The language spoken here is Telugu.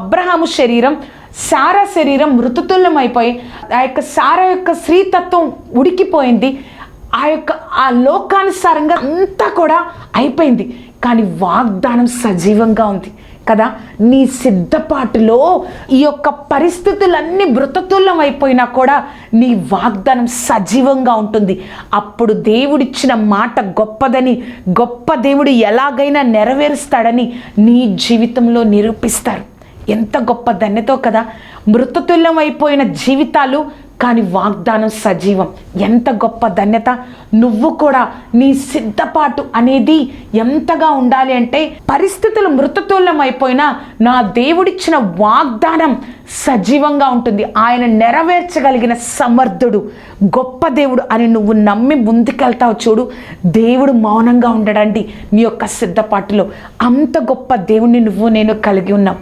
అబ్రహాము శరీరం సారా శరీరం మృతతుల్యం అయిపోయి ఆ యొక్క సారా యొక్క స్త్రీతత్వం ఉడికిపోయింది. ఆ యొక్క ఆ లోకానుసారంగా అంతా కూడా అయిపోయింది. కానీ వాగ్దానం సజీవంగా ఉంది. కదా? నీ సిద్ధపాటులో ఈ యొక్క పరిస్థితులన్నీ మృతతుల్యం అయిపోయినా కూడా నీ వాగ్దానం సజీవంగా ఉంటుంది. అప్పుడు దేవుడిచ్చిన మాట గొప్పదని గొప్ప దేవుడు ఎలాగైనా నెరవేరుస్తాడని నీ జీవితంలో నిరూపిస్తారు. ఎంత గొప్ప ధన్యతో కదా. మృతతుల్యం అయిపోయిన జీవితాలు కానీ వాగ్దానం సజీవం. ఎంత గొప్ప ధన్యత. నువ్వు కూడా నీ సిద్ధపాటు అనేది ఎంతగా ఉండాలి అంటే పరిస్థితులు మృతతుల్యం అయిపోయినా నా దేవుడిచ్చిన వాగ్దానం సజీవంగా ఉంటుంది. ఆయన నెరవేర్చగలిగిన సమర్థుడు గొప్ప దేవుడు అని నువ్వు నమ్మి ముందుకెళ్తావు చూడు. దేవుడు మౌనంగా ఉండడండి నీ యొక్క సిద్ధపాటులో. అంత గొప్ప దేవుణ్ణి నువ్వు నేను కలిగి ఉన్నాం.